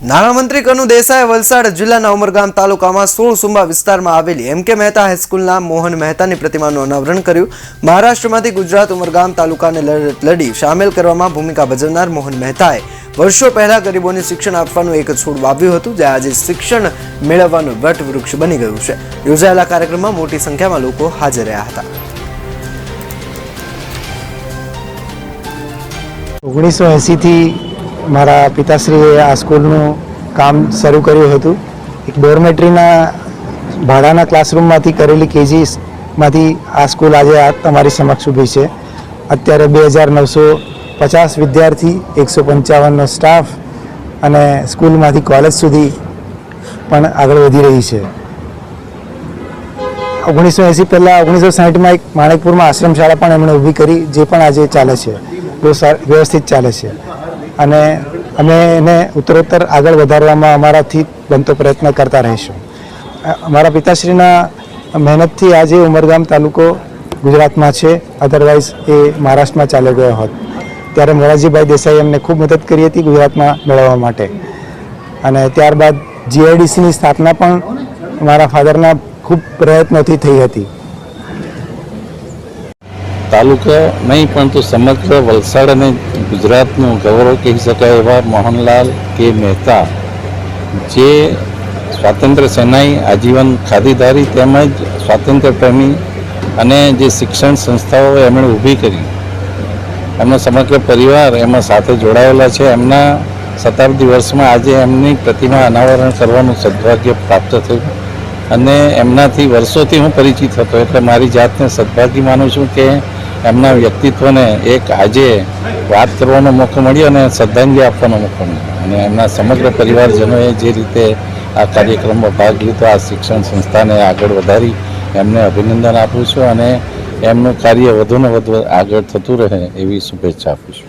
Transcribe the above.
નાણામંત્રી કનુ દેસાઈ વલસાડ જિલ્લાના ઉમરગામ તાલુકામાં સોળ સુંબા વિસ્તારમાં આવેલી એમ કે મહેતા હાઈસ્કૂલના મોહન મહેતાની પ્રતિમાનું અનાવરણ કર્યું. મહારાષ્ટ્રમાંથી ગુજરાત ઉમરગામ તાલુકાને લડત લડી સામેલ કરવામાં ભૂમિકા ભજવનાર મોહન મહેતાએ વર્ષો પહેલા ગરીબોને શિક્ષણ આપવાનું એક છોડ વાવ્યું હતું, જે આજે શિક્ષણ મેળવવાનું વટવૃક્ષ બની ગયું છે. યોજાયેલા કાર્યક્રમમાં મોટી સંખ્યામાં લોકો હાજર રહ્યા હતા. ઓગણીસો એંસીથી મારા પિતાશ્રીએ આ સ્કૂલનું કામ શરૂ કર્યું હતું. એક ડોરમેટરીના ભાડાના ક્લાસરૂમમાંથી કરેલી કેજીસમાંથી આ સ્કૂલ આજે આ તમારી સમક્ષ ઊભી છે. અત્યારે બે હજાર નવસો પચાસ વિદ્યાર્થી, એકસો પંચાવનનો સ્ટાફ અને સ્કૂલમાંથી કોલેજ સુધી પણ આગળ વધી રહી છે. ઓગણીસો એંસી પહેલાં ઓગણીસો સાઠમાં એક માણેકપુરમાં આશ્રમ શાળા પણ એમણે ઊભી કરી, જે પણ આજે ચાલે છે. બહુ વ્યવસ્થિત ચાલે છે. અને અમે એને ઉત્તરોત્તર આગળ વધારવામાં અમારાથી બનતો પ્રયત્ન કરતા રહીશું. અમારા પિતાશ્રીના મહેનતથી આજે ઉમરગામ તાલુકો ગુજરાતમાં છે અધરવાઇઝ એ મહારાષ્ટ્રમાં ચાલ્યો ગયો હોત. ત્યારે મોરારજીભાઈ દેસાઈ એમને ખૂબ મદદ કરી હતી ગુજરાતમાં મેળવવા માટે. અને ત્યારબાદ જીઆઈડીસીની સ્થાપના પણ મારા ફાધરના ખૂબ પ્રયત્નોથી થઈ હતી. તાલુકો નહીં, પરંતુ સમગ્ર વલસાડ અને ગુજરાતનું ગૌરવ કહી શકાય એવા મોહનલાલ કે મહેતા. જે સ્વાતંત્ર્ય સેનાઈ આજીવન ખાદીધારી તેમજ સ્વાતંત્ર્ય પ્રેમી અને જે શિક્ષણ સંસ્થાઓ એમણે ઊભી કરી. એમનો સમગ્ર પરિવાર એમાં સાથે જોડાયેલા છે. એમના શતાબ્દી વર્ષમાં આજે એમની પ્રતિમા અનાવરણ કરવાનું સદભાગ્ય પ્રાપ્ત થયું. અને એમનાથી વર્ષોથી હું પરિચિત હતો. એટલે મારી જાતને સદભાગી માનું છું કે એમના વ્યક્તિત્વને એક આજે વાત કરવાનો મોકો મળ્યો અને શ્રદ્ધાંજલિ આપવાનો મોકો મળ્યો અને એમના સમગ્ર પરિવારજનોએ જે રીતે આ કાર્યક્રમમાં ભાગ લીધો, આ શિક્ષણ સંસ્થાને આગળ વધારી, એમને અભિનંદન આપું છું અને એમનું કાર્ય વધુને વધુ આગળ થતું રહે એવી શુભેચ્છા આપું છું.